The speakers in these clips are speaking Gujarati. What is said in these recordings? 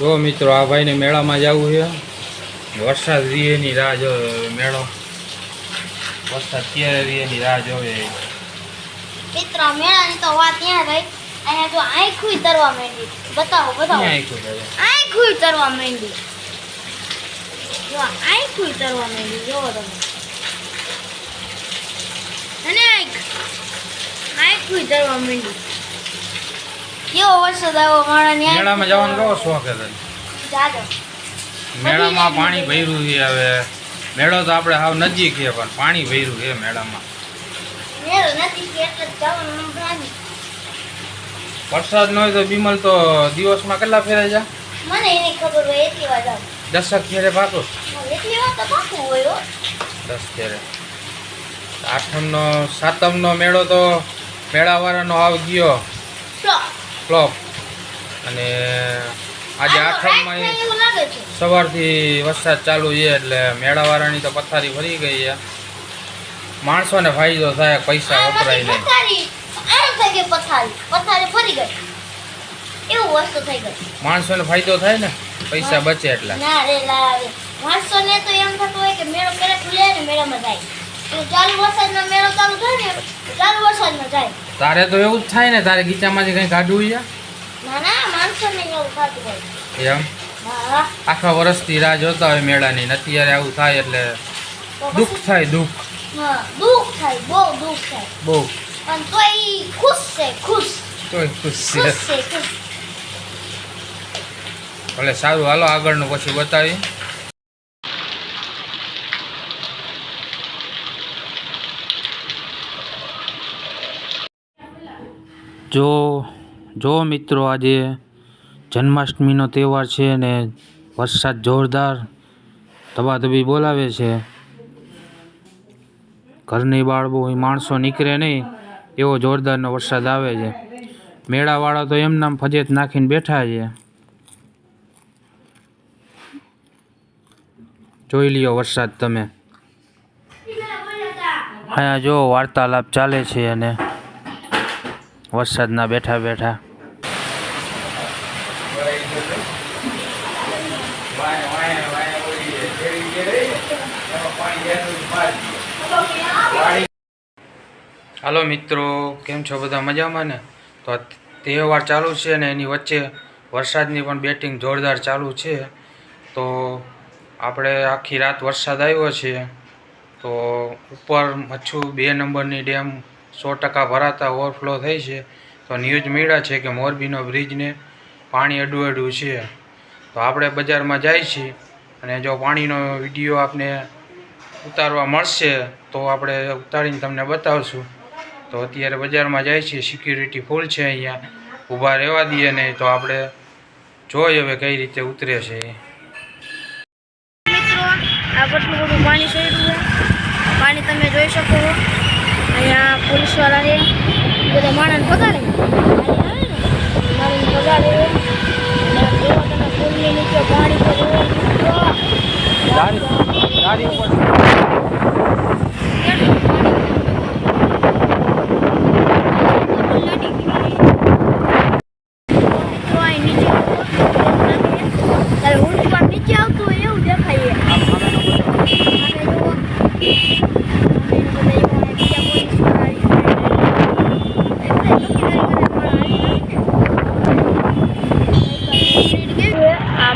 જો મિત્રો આ ભાઈને મેળામાં જવું છે. વરસાદ રીએની રાહ જોવે મેળો. વરસાદ ક્યારે રીએની રાહ જોવે? મિત્રો મેળાની તો વાત ત્યાં રહી. અહીંયા તો આંખું તરવા માંડી. બતાવો બતાવો? આંખું તરવા? માંડી. જો આંખું તરવા માંડી. જોવો તમે. અને આંખ. આંખું તરવા માંડી. કેવો વરસાદ આવ્યો? મારા ન્યાય મેળામાં જવાનો કેવો શોખ જાજો. મેળામાં પાણી ભર્યું છે હવે. મેળો તો આપણે હાવ નજીક છે પણ પાણી ભર્યું છે મેળામાં. મેળ નથી એટલે જવાનું નામ વરસાદ ન હોય તો બીમલ તો દિવસમાં કેટલા ફેરે જા? મને એની ખબર હોય એટલી વાર જાઉં. દસક ફેરે પાકો? એટલી વાર તો પાકું હોય દસ ફેરે. આઠમનો સાતમનો મેળો તો મેળાવાળાનો આવ ગયો. ફ્લોપ અને આજે આઠમમાં સવારથી વરસાદ ચાલુ છે એટલે મેળાવાળાની તો પથારી ભરી ગઈ છે. માણસોને ફાયદો થાય પૈસા વપરાય નહીં. ફરી માણસોને ફાયદો થાય ને પૈસા બચે એટલે. ના રે લાવે માણસો ને તો એમ થતું હોય કે મેળો ક્યારે ખુલે ને મેળામાં જાય. ચાલુ વરસાદનો મેળો ચાલુ થાય ને ચાલુ વરસાદમાં જાય. તારે તો એવું જ થાય ને તારે ગીચામાંથી કંઈ કાઢવું છે ના ના માણસો ને એવું થતું હોય. એમ? આખા વર્ષથી રાહ જોતા હોય મેળાની અત્યારે આવું થાય એટલે દુઃખ થાય દુઃખ. દુઃખ થાય બહુ દુઃખ થાય. બહુ. પણ તોય ખુશ છે ખુશ. તોય ખુશ છે. ભલે સારું હાલો આગળનું પછી બતાવી. જો જો મિત્રો, આજે જન્માષ્ટમીનો તહેવાર છે ને વરસાદ જોરદાર ધબાધબી બોલાવે છે. ઘરની બહાર બહુ માણસો નીકળે નહીં, એવો જોરદારનો વરસાદ આવે છે. મેળાવાળા તો એમનામ ફજેત નાખીને બેઠા છે. જોઈ લ્યો વરસાદ તમે. અહીંયા જો વાર્તાલાપ ચાલે છે અને વરસાદના બેઠા બેઠા. હાલો મિત્રો, કેમ છો બધા મજામાં ને? તો તહેવાર ચાલુ છે ને એની વચ્ચે વરસાદની પણ બેટિંગ જોરદાર ચાલુ છે. તો આપણે આખી રાત વરસાદ આવ્યો છે. તો ઉપર મચ્છુ બે નંબરની ડેમ સો ટકા ભરાતા ઓવરફ્લો થઈ છે. તો ન્યૂઝ મળ્યા છે કે મોરબીનો બ્રિજને પાણી અડું અડું છે. તો આપણે બજારમાં જાય છીએ અને જો પાણીનો વીડિયો આપને ઉતારવા મળશે તો આપણે ઉતારીને તમને બતાવશું. તો અત્યારે બજારમાં જાય છે સિક્યુરિટી ફૂલ છે અહીંયા. ઊભા રહેવા દઈએ નહીં તો આપણે જોઈએ હવે કઈ રીતે ઉતરે છે પાણી તમે જોઈ શકો છો અહીંયા પોલીસવાળા છે બધા માણસ પગાડે માણસને પગાડે ગાડી ગાડી ઉપર કેટલું પાણી. મિત્રો અહીં નીચે જુઓ. ત્યારે ઊંટ પર નીચે આવતું હોય એવું દેખાય છે. અને જુઓ, અને બધા એમાં બીજા પોલીસવાળા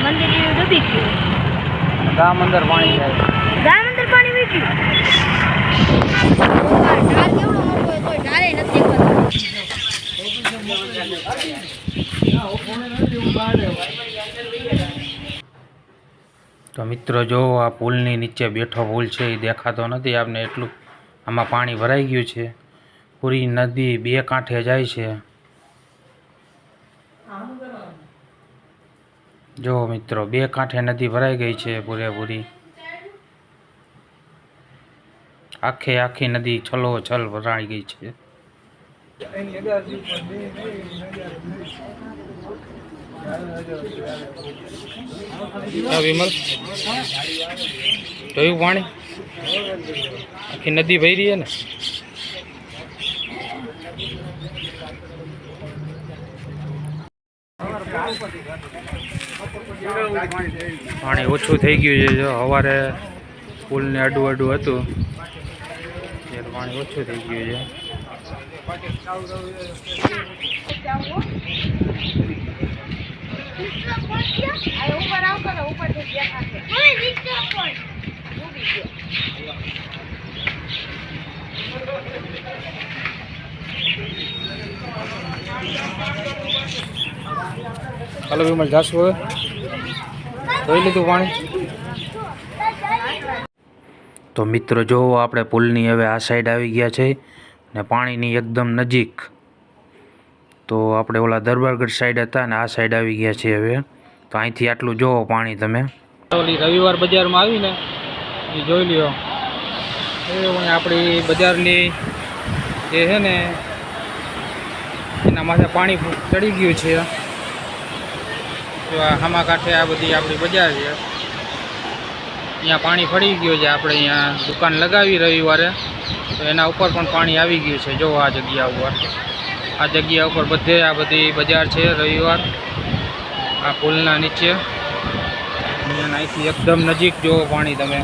મંદિર જેવું ડૂબી ગયું ગામ અંદર પાણી જાય. ગામ અંદર પાણી વીટ્યું ઢાલ કેવડો મોટો હોય તોય ઢાલે નથી તો મિત્રો જો આ પુલની નીચે બેઠો પુલ છે એ દેખાતો નથી. આપને એટલું આમાં પાણી ભરાઈ ગયું છે. પૂરી નદી બે કાંઠે જાય છે. જો મિત્રો, બે કાંઠે નદી ભરાઈ ગઈ છે પૂરેપૂરી. આખે આખી નદી છલો છલ ભરાઈ ગઈ છે. વિમલ જોયું પાણી? આખી નદી ભરી રહી ને? પાણી ઓછું થઈ ગયું છે. જો સવારે પુલને અડું અડું હતું, ત્યારે પાણી ઓછું થઈ ગયું છે. હલો વિમલ હવે જોઈ લીધું પાણી. તો મિત્રો જો આપણે પુલની હવે આ સાઈડ આવી ગયા છે ને પાણીની એકદમ નજીક. તો આપણે ઓલા દરબારગઢ સાઈડ હતા ને આ સાઈડ આવી ગયા છે હવે. તો અહીંથી આટલું જોવો પાણી તમે. ઓલી રવિવાર બજારમાં આવીને એ જોઈ લ્યો. એ આપણી બજારની જે છે ને એના માથે પાણી ચડી ગયું છે. હામા કાંઠે આ બધી આપણી બજાર છે. અહીંયા પાણી ફરી ગયું છે. આપણે અહીંયા દુકાન લગાવી રવિવારે. તો એના ઉપર પણ પાણી આવી ગયું છે. જો આ જગ્યા ઉપર. આ જગ્યા ઉપર બધે આ બધી બજાર છે રવિવાર. આ પુલના નીચે. અહીંયા અહીંથી એકદમ નજીક જોવો પાણી તમે.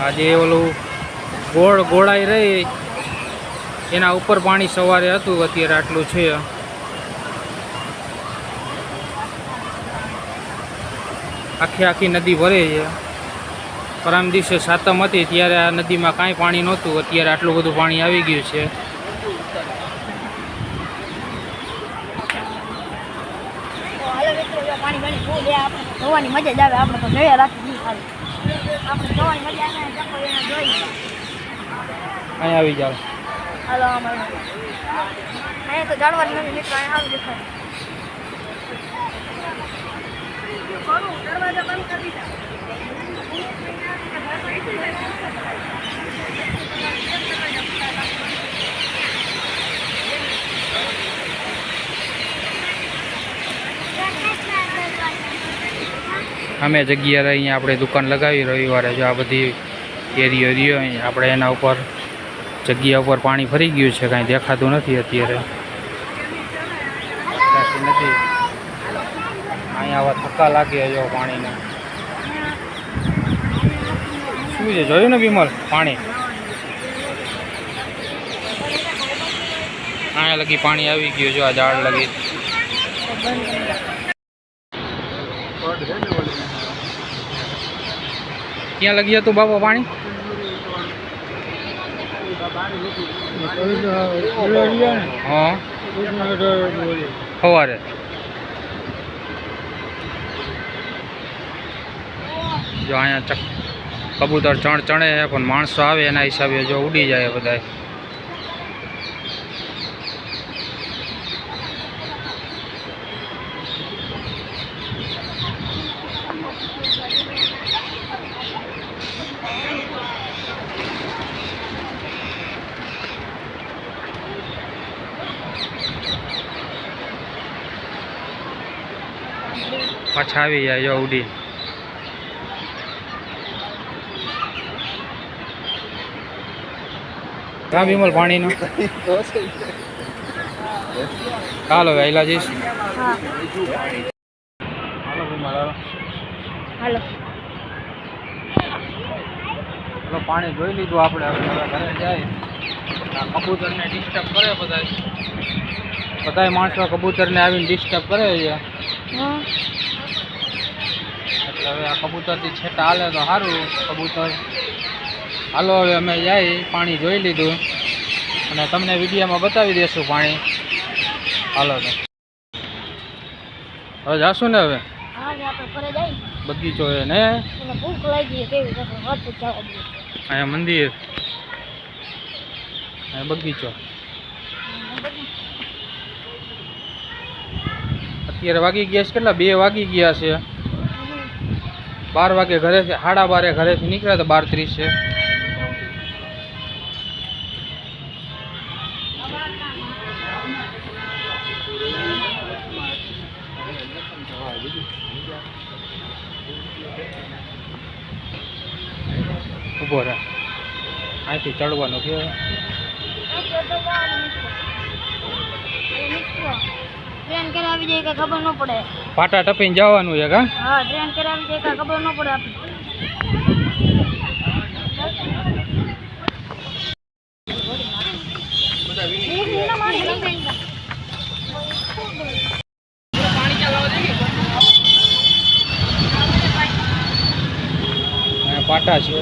આજે ઓલું ગોળ ગોળાઈ રહી. એના ઉપર પાણી સવારે હતું, અત્યારે આટલું છે. આખી આખી નદી ભરે છે. પરમ દિવસે સાતમ હતી, ત્યારે આ નદીમાં કાંઈ પાણી નહોતું. અત્યારે આટલું બધું પાણી આવી ગયું છે. જોવાની મજા જ આવે આપણે તો જોયા રાખી આપણે જોવાની મજા આવે અહીં આવી હાલો અહીંયા તો જાણવાની નથી અહીંયા દીધા. અમે જગ્યાએ અહીંયા આપણે દુકાન લગાવી રવિવારે જો આ બધી એરિયો રહ્યો અહીં આપણે એના ઉપર જગ્યા ઉપર પાણી ફરી ગયું છે, કાંઈ દેખાતું નથી અત્યારે. નથી. અહીંયા આવા થક્કા લાગે જો પાણીના. શું છે, જોયું ને વિમલ, પાણી? અહીંયા લગી પાણી આવી ગયું જો આ ઝાડ લગી. ક્યાં લગી હતું બાપા પાણી? સવારે. જો અહીંયા કબૂતર ચણ ચણે છે, પણ માણસો આવે એના હિસાબે જો ઉડી જાય બધા પાછા આવી જાય જો ઉડી. કાં વિમલ પાણીનો હાલો વહેલા જઈશ. હાલો હાલો. હાલો. પાણી જોઈ લીધું આપણે. હવે ઘરે જાય. કબૂતરને ડિસ્ટર્બ કરે બધા બધાય માણસો કબૂતરને આવીને ડિસ્ટર્બ કરે છે. હા. હવે આ કબૂતરથી છેટા હાલે તો સારું કબૂતર. હાલો હવે અમે જાય પાણી જોઈ લીધું. અને તમને વિડીયોમાં બતાવી દઈશું પાણી. હાલો તો. હવે જાશું ને હવે? જઈ બગીચો છે ને અહીંયા મંદિર. અહીંયા બગીચો. અત્યારે વાગી ગયા છે કેટલા? બે વાગી ગયા છે. બાર વાગે ઘરેથી સાડા બારે ઘરેથી નીકળ્યા તો બાર ત્રીસ છે. ઊભો રહે. અહીંથી ચડવાનું કે ટ્રેન ક્યારે આવી જાય કે ખબર ન પડે. પાટા ટપીને જવાનું છે કા? હા ટ્રેન ક્યારે આવી જાય કઈ ખબર ન પડે આપણે. પાટા છે.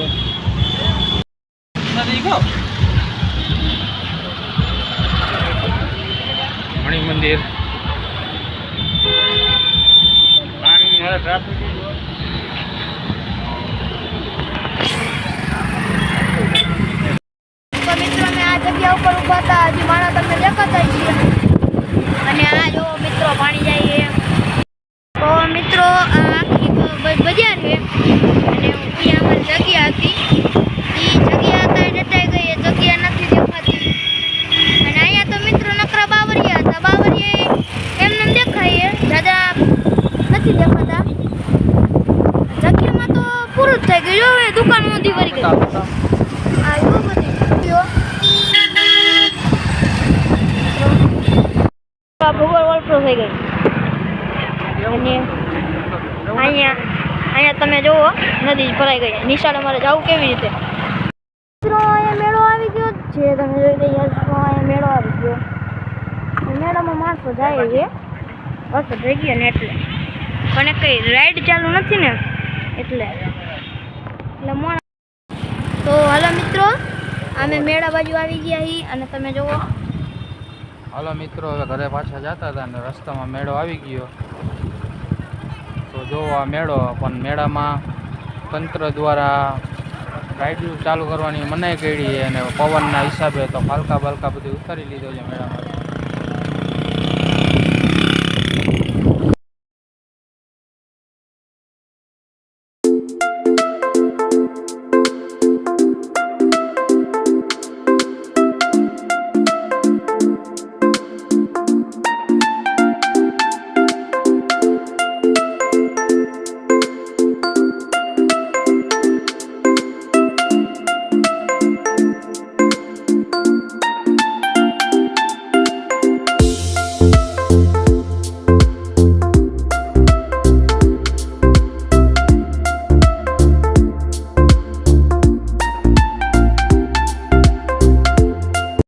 મણિ મંદિર તો મિત્રો, અમે આ જગ્યા ઉપર ઊભા હતા. હજી માણસ તમને દેખાતા જ અને આ મિત્રો પાણી જાય તો મિત્રો, આ બજાર છે અને અહીંયા અમારી જગ્યા હતી એ જગ્યા અત્યારે જટાઈ ગઈ એ જગ્યા નથી દેખાતી અને અહીંયા તો મિત્રો નકરા બાવરિયા હતા બાવરિયા એમને એમ દેખાય છે દાદા નથી દેખાતા જગ્યામાં તો પૂરું થઈ ગયું. હવે દુકાન ઊંધી વળી ગઈ. આ એવું બધું ભૂગોળ વળતો થઈ ગઈ. અને અહીંયા અહીંયા તમે જુઓ નદી ભરાઈ ગઈ. નિશાળ મારે જવું કેવી રીતે? અહીંયા મેળો આવી ગયો. છે તમે જોઈ રહ્યા મેળો આવી ગયો. મેળામાં માણસો જાય છે. બસ થઈ ગયો ને એટલે. પણ કઈ રાઈડ ચાલુ નથી ને? એટલે. એટલે મોણ. તો હાલો મિત્રો અમે મેળા બાજુ આવી ગયા છીએ અને તમે જુઓ હાલો મિત્રો હવે ઘરે પાછા જતા હતા અને રસ્તામાં મેળો આવી ગયો. તો જોવો આ મેળો પણ મેળામાં તંત્ર દ્વારા રાઈડ ચાલુ કરવાની મનાઈ કરી અને પવનના હિસાબે તો ફાલકા બાલકા બધું ઉતારી લીધો છે મેળામાં.